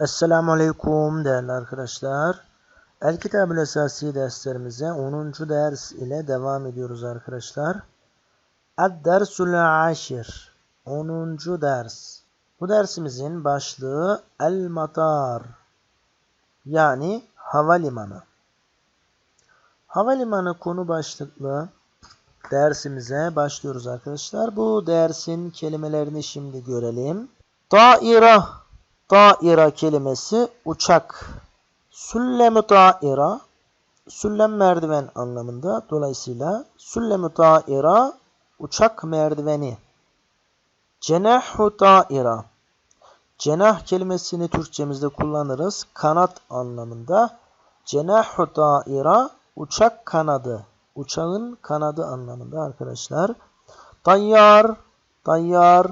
Esselamu Aleyküm değerli arkadaşlar. El Kitab-ül Esasi derslerimize 10. ders ile devam ediyoruz arkadaşlar. Ad-Dersul Aşir 10. ders. Bu dersimizin başlığı El-Matar yani havalimanı. Havalimanı konu başlıklı dersimize başlıyoruz arkadaşlar. Bu dersin kelimelerini şimdi görelim. Daira Daira kelimesi uçak. Süllem-i daira süllem merdiven anlamında. Dolayısıyla süllem-i daira uçak merdiveni. Cenahu daira Cenah kelimesini Türkçemizde kullanırız. Kanat anlamında. Cenahu daira uçak kanadı. Uçağın kanadı anlamında arkadaşlar. Tayyar, tayyar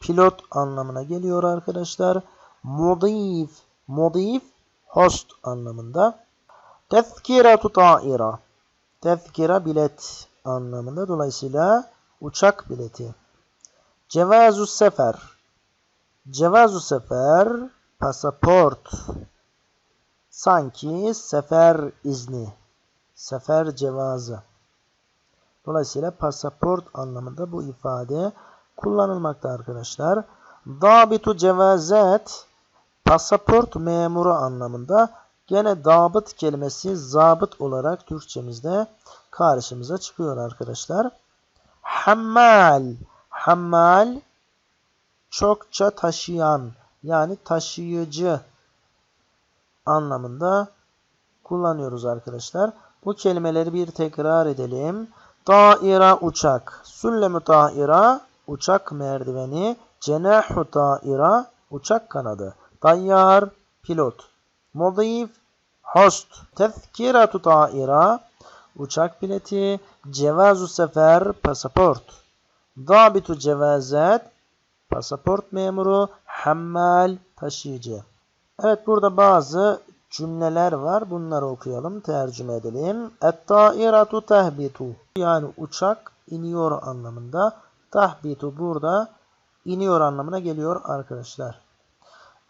pilot anlamına geliyor arkadaşlar. Mudif, mudif host anlamında. Tezkiratu ta'ira. Tezkira bilet anlamında. Dolayısıyla uçak bileti. Cevazu sefer. Cevazu sefer pasaport. Sanki sefer izni. Sefer cevazı. Dolayısıyla pasaport anlamında bu ifade kullanılmakta arkadaşlar. Dabitu cevazet pasaport memuru anlamında gene dabıt kelimesi zabıt olarak Türkçemizde karşımıza çıkıyor arkadaşlar. Hammal hammal çokça taşıyan yani taşıyıcı anlamında kullanıyoruz arkadaşlar. Bu kelimeleri bir tekrar edelim. Daira uçak, süllem-i daira uçak merdiveni, cenahu daira uçak kanadı, tayyar pilot, mudif host, tezkiratu daira uçak bileti, cevazu sefer pasaport, dabitu cevazet pasaport memuru, hammal taşıyıcı. Evet burada bazı cümleler var. Bunları okuyalım, tercüme edelim. Et-tairatu tehbitu. Yani uçak iniyor anlamında. Tahbitu burada iniyor anlamına geliyor arkadaşlar.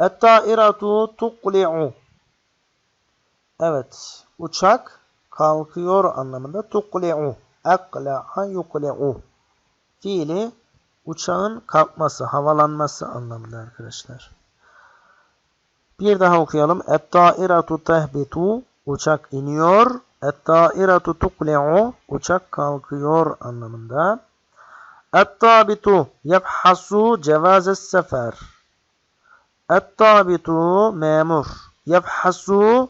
Et-tairatu tuqli'u. Evet, uçak kalkıyor anlamında. Tuqli'u. Akla'a yuqli'u. Fiili uçağın kalkması, havalanması anlamında arkadaşlar. Bir daha okuyalım. Et-tairatu tehbitu. Uçak iniyor. Et-tairatu tuqli'u. Uçak kalkıyor anlamında. Et-tabitu yefhasu cevazes sefer. Et-tabitu memur. Yefhasu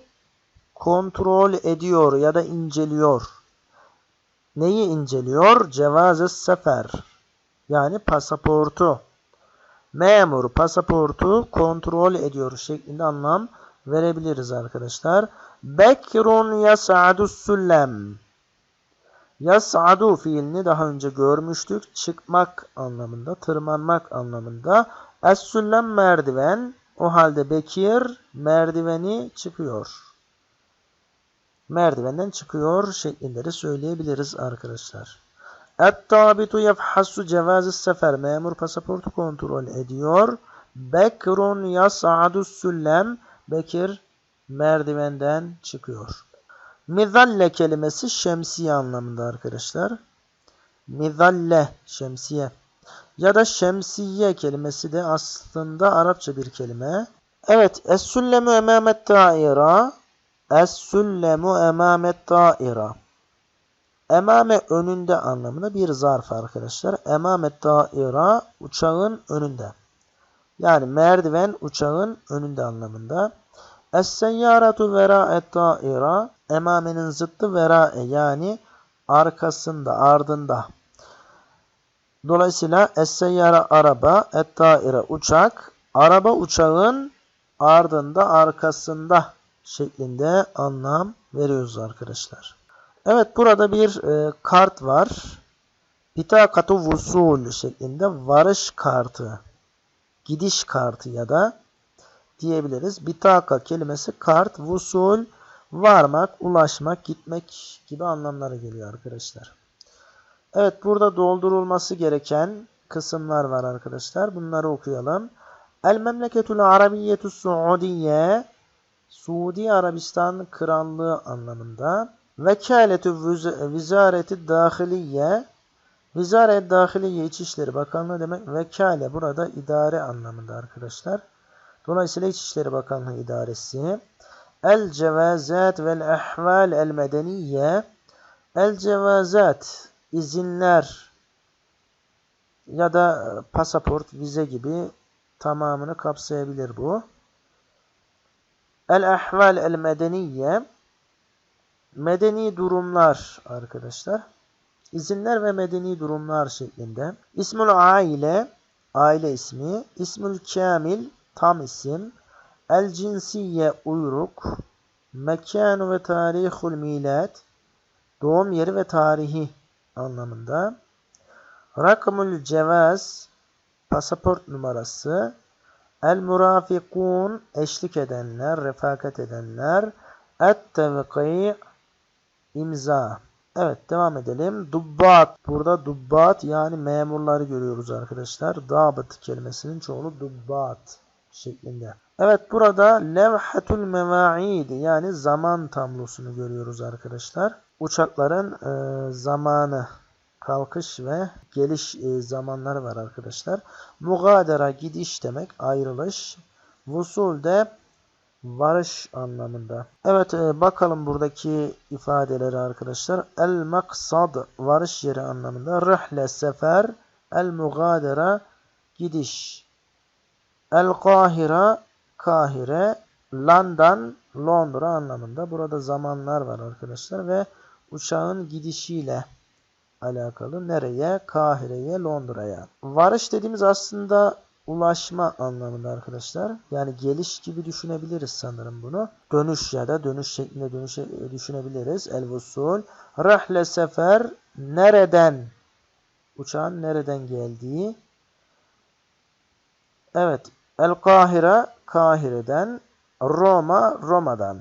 kontrol ediyor ya da inceliyor. Neyi inceliyor? Cevazes sefer. Yani pasaportu memur pasaportu kontrol ediyor şeklinde anlam verebiliriz arkadaşlar. Bekrun yas'adu süllem. Yas'adu fiilini daha önce görmüştük. Çıkmak anlamında, tırmanmak anlamında. Es-süllem merdiven. O halde Bekir merdiveni çıkıyor. Merdivenden çıkıyor şeklinde de söyleyebiliriz arkadaşlar. Et-tabitu yefhassu cevazı sefer. Memur pasaportu kontrol ediyor. Bekrun yas'adu süllem. Bekir merdivenden çıkıyor. Mizalle kelimesi şemsiye anlamında arkadaşlar. Mizalle şemsiye. Ya da şemsiye kelimesi de aslında Arapça bir kelime. Evet. Es-süllemu emamet daira. Es-süllemu emamet daira. Emame önünde anlamında bir zarf arkadaşlar. Emame daira uçağın önünde. Yani merdiven uçağın önünde anlamında. Es-seyyaratu vera'et daira emamenin zıttı vera'e yani arkasında, ardında. Dolayısıyla es-seyyara araba, et-daire uçak, araba uçağın ardında, arkasında şeklinde anlam veriyoruz arkadaşlar. Evet burada bir e, kart var. Bitakatu vusul şeklinde varış kartı. Gidiş kartı ya da diyebiliriz. Bitaka kelimesi kart, vusul, varmak, ulaşmak, gitmek gibi anlamlara geliyor arkadaşlar. Evet burada doldurulması gereken kısımlar var arkadaşlar. Bunları okuyalım. El memleketul arabiyyetu suudiye Suudi Arabistan Krallığı anlamında. Vekaletü vizareti dahiliye Vizaret Dahiliye İçişleri Bakanlığı demek. Vekale burada idare anlamında arkadaşlar. Dolayısıyla İçişleri Bakanlığı idaresi. El cevazat vel ahval el medeniye El cevazat izinler ya da pasaport, vize gibi tamamını kapsayabilir bu. El ahval el medeniye medeni durumlar arkadaşlar. İzinler ve medeni durumlar şeklinde. İsmül aile aile ismi, ismül kamil tam isim, el cinsiye uyruk, mekan ve tarihul milad doğum yeri ve tarihi anlamında. Rakamul cevaz pasaport numarası. El murafikun eşlik edenler, refakat edenler. Et tevki imza. Evet devam edelim. Dubbat. Burada dubbat yani memurları görüyoruz arkadaşlar. Dabat kelimesinin çoğulu dubbat şeklinde. Evet burada levhatul mevaid yani zaman tablosunu görüyoruz arkadaşlar. Uçakların e, zamanı kalkış ve geliş e, zamanları var arkadaşlar. Mugadera gidiş demek ayrılış. Vusul de varış anlamında. Evet e, bakalım buradaki ifadeleri arkadaşlar. El maksad varış yeri anlamında. Rihle sefer. El mugadera gidiş. El kahira Kahire. London Londra anlamında. Burada zamanlar var arkadaşlar ve uçağın gidişiyle alakalı. Nereye? Kahire'ye, Londra'ya. Varış dediğimiz aslında ulaşma anlamında arkadaşlar. Yani geliş gibi düşünebiliriz sanırım bunu. Dönüş ya da dönüş şeklinde dönüş düşünebiliriz. El vusul. Rahle sefer nereden? Uçağın nereden geldiği. Evet. El Kahire Kahire'den. Roma Roma'dan.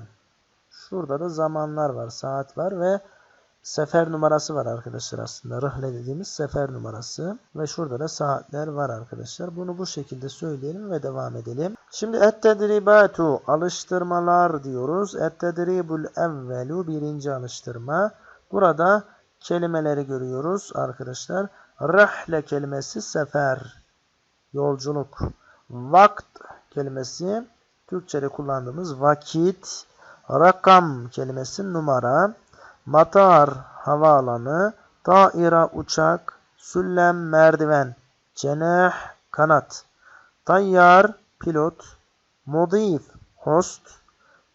Şurada da zamanlar var. Saat var ve sefer numarası var arkadaşlar aslında. Rıhle dediğimiz sefer numarası. Ve şurada da saatler var arkadaşlar. Bunu bu şekilde söyleyelim ve devam edelim. Şimdi et-tedribatu alıştırmalar diyoruz. Et-tedribul evvelu birinci alıştırma. Burada kelimeleri görüyoruz arkadaşlar. Rahle kelimesi sefer, yolculuk. Vakt kelimesi Türkçe'de kullandığımız vakit. Rakam kelimesi numara. Matar havaalanı, taira uçak, süllem merdiven, cenah kanat, tayyar pilot, mudif host,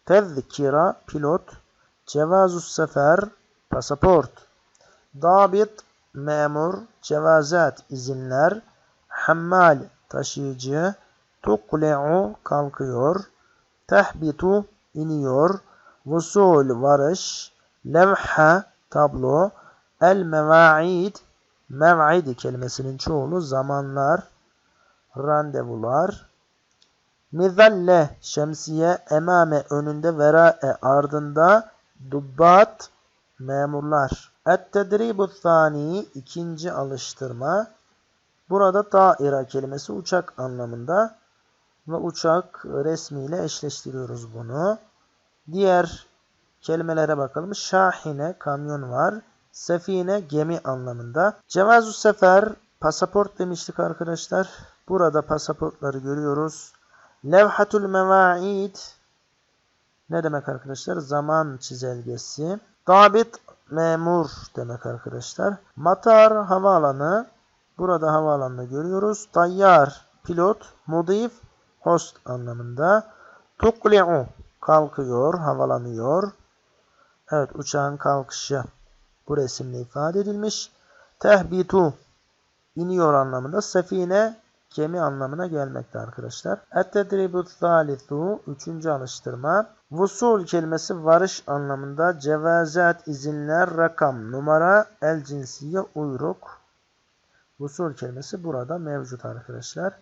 tezkira pilot, cevazus sefer pasaport, dabit memur, cevazat izinler, hammal taşıyıcı, tukle'u kalkıyor, tehbitu iniyor, vusul varış, levha tablo, el mevaid mev'id kelimesinin çoğulu zamanlar, randevular, mizalle şemsiye emame önünde vera'e ardında dubbat memurlar. Et-tedribu thani ikinci alıştırma. Burada daira kelimesi uçak anlamında ve uçak resmiyle eşleştiriyoruz bunu. Diğer kelimelere bakalım. Şahine kamyon var. Sefine gemi anlamında. Cevazu sefer pasaport demiştik arkadaşlar. Burada pasaportları görüyoruz. Levhatul mevaid ne demek arkadaşlar? Zaman çizelgesi. Dabit memur demek arkadaşlar. Matar havaalanı. Burada havaalanını görüyoruz. Tayyar pilot. Mudif host anlamında. Tukli'u kalkıyor, havalanıyor. Evet uçağın kalkışı bu resimle ifade edilmiş. Tehbitu iniyor anlamında. Sefine gemi anlamına gelmekte arkadaşlar. Et-tedribu thalithu üçüncü alıştırma. Vusul kelimesi varış anlamında. Cevazat izinler rakam numara el cinsiye uyruk. Vusul kelimesi burada mevcut arkadaşlar.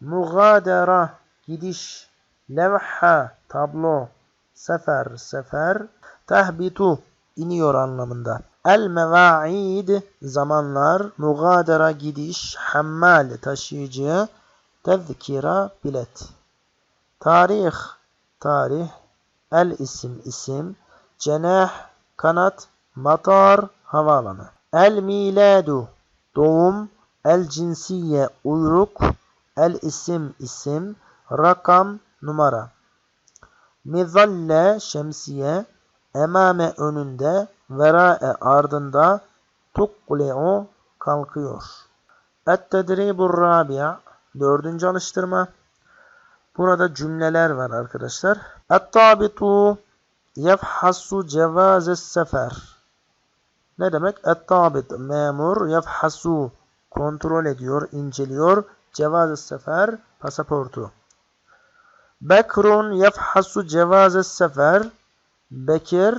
Mugadera gidiş. Levha tablo. Sefer sefer. Tehbitu iniyor anlamında. El mevaid zamanlar, mugadera gidiş, hammal taşıyıcı, Tezkira bilet. Tarih tarih. El isim isim. Cenah kanat. Matar havaalanı. El miladu doğum. El cinsiye uyruk. El isim isim. Rakam numara. Mizalle şemsiye. Emame önünde. Vera'e ardında. Tukle'u kalkıyor. Et-tedribur rabi'a dördüncü alıştırma. Burada cümleler var arkadaşlar. Et-tabitu yefhasu cevazes sefer. Ne demek? Et-tabit memur yefhasu kontrol ediyor, inceliyor. Cevazes sefer pasaportu. Bekrun yefhasu cevazes sefer. Bekir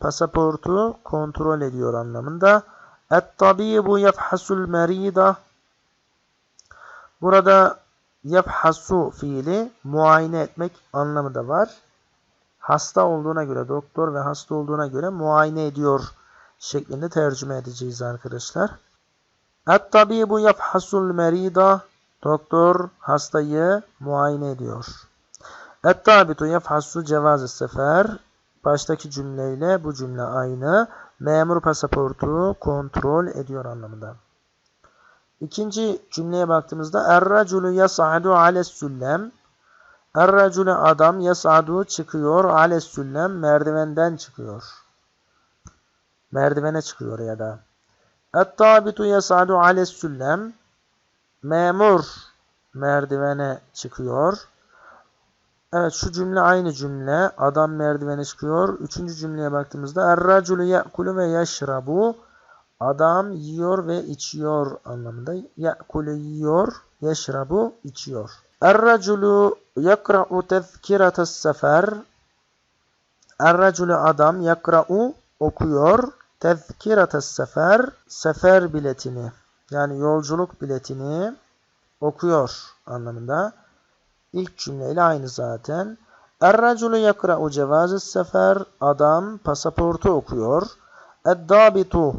pasaportu kontrol ediyor anlamında. Et-tabibu yefhasul merida. Burada yefhasu fiili muayene etmek anlamı da var. Hasta olduğuna göre, doktor ve hasta olduğuna göre muayene ediyor şeklinde tercüme edeceğiz arkadaşlar. Et-tabibu yefhasul merida. Doktor hastayı muayene ediyor. Et-tabitu yefhasu cevaz sefer. Baştaki cümleyle bu cümle aynı. Memur pasaportu kontrol ediyor anlamında. İkinci cümleye baktığımızda Er-raculu yas'adu ales-süllem Er-raculu adam yas'adu çıkıyor ales-süllem merdivenden çıkıyor. Merdivene çıkıyor ya da. Et-tabitu yas'adu ales-süllem memur merdivene çıkıyor. Evet şu cümle aynı cümle. Adam merdivene çıkıyor. Üçüncü cümleye baktığımızda Er-raculu ye'kulu ve yeşrabu Adam yiyor ve içiyor anlamında. Ya'kulu yiyor, yeşrabu içiyor. Er-raculu yakra'u tezkirates sefer. Er-raculu adam yakra'u okuyor. Tezkirates sefer. Sefer biletini yani yolculuk biletini okuyor anlamında. İlk cümleyle aynı zaten. Er-raculu yakra'u cevazes sefer. Adam pasaportu okuyor. Ed-dabitu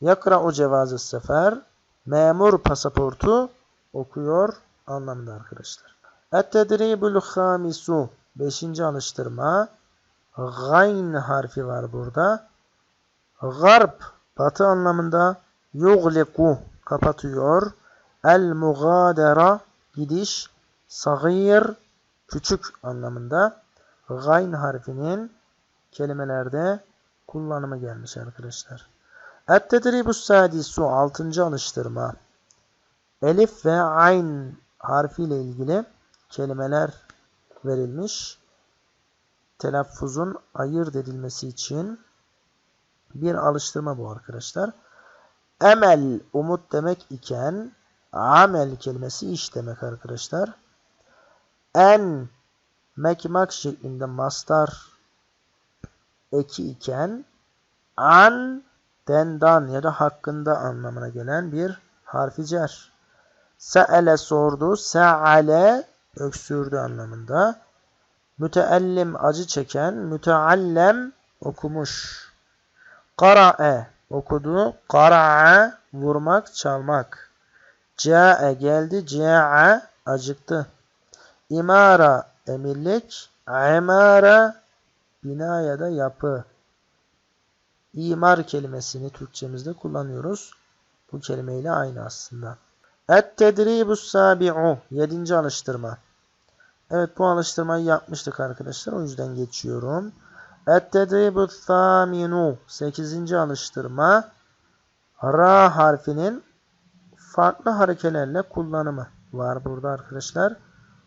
Yakra'u cevazı sefer. Memur pasaportu okuyor anlamında arkadaşlar. Et-tedribul hamisu. Beşinci alıştırma. Gayn harfi var burada. Garb batı anlamında. Yugliku kapatıyor. El-mugadera gidiş. Sagir küçük anlamında. Gayn harfinin kelimelerde kullanımı gelmiş arkadaşlar. Et-tedribus sadisu 6. alıştırma. Elif ve ayn harfiyle ilgili kelimeler verilmiş. Telaffuzun ayırt edilmesi için bir alıştırma bu arkadaşlar. Emel umut demek iken amel kelimesi iş demek arkadaşlar. En mekmak şeklinde mastar eki iken an dendan ya da hakkında anlamına gelen bir harfi cer. Se'ele sordu, se'ale öksürdü anlamında. Müteellim acı çeken, müteallem okumuş. Kara'e okudu, kara'a vurmak, çalmak. Ca'e geldi, ca'a acıktı. İmara emirlik, imara bina ya da yapı imar kelimesini Türkçemizde kullanıyoruz. Bu kelimeyle aynı aslında. Et-tedribus sabi'u. Yedinci alıştırma. Evet bu alıştırmayı yapmıştık arkadaşlar. O yüzden geçiyorum. Et-tedribus thaminu. Sekizinci alıştırma. Ra harfinin farklı harekelerle kullanımı var burada arkadaşlar.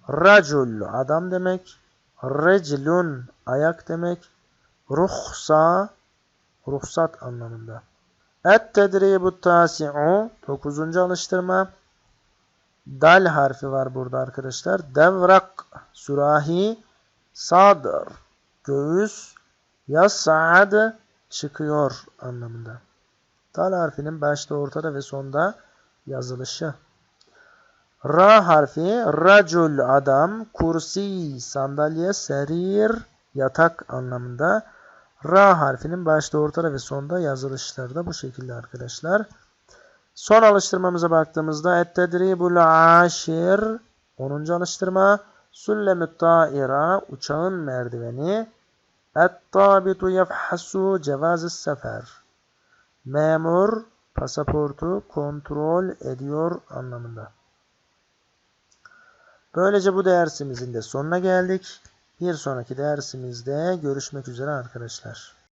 Racul adam demek. Reclun ayak demek. Ruhsa ruhsat anlamında. Et-tedribu tasi'u 9. alıştırma. Dal harfi var burada arkadaşlar. Devrak sürahi sadr göğüs yas'ad çıkıyor anlamında. Dal harfinin başta, ortada ve sonda yazılışı. Ra harfi racul adam, kursi sandalye, serir yatak anlamında. Ra harfinin başta, ortada ve sonda yazılışları da bu şekilde arkadaşlar. Son alıştırmamıza baktığımızda ettedribul aşir 10. alıştırma. Süllemü taira uçağın merdiveni. Et-tabitu yefhasu cevaz sefer. Memur pasaportu kontrol ediyor anlamında. Böylece bu dersimizin de sonuna geldik. Bir sonraki dersimizde görüşmek üzere arkadaşlar.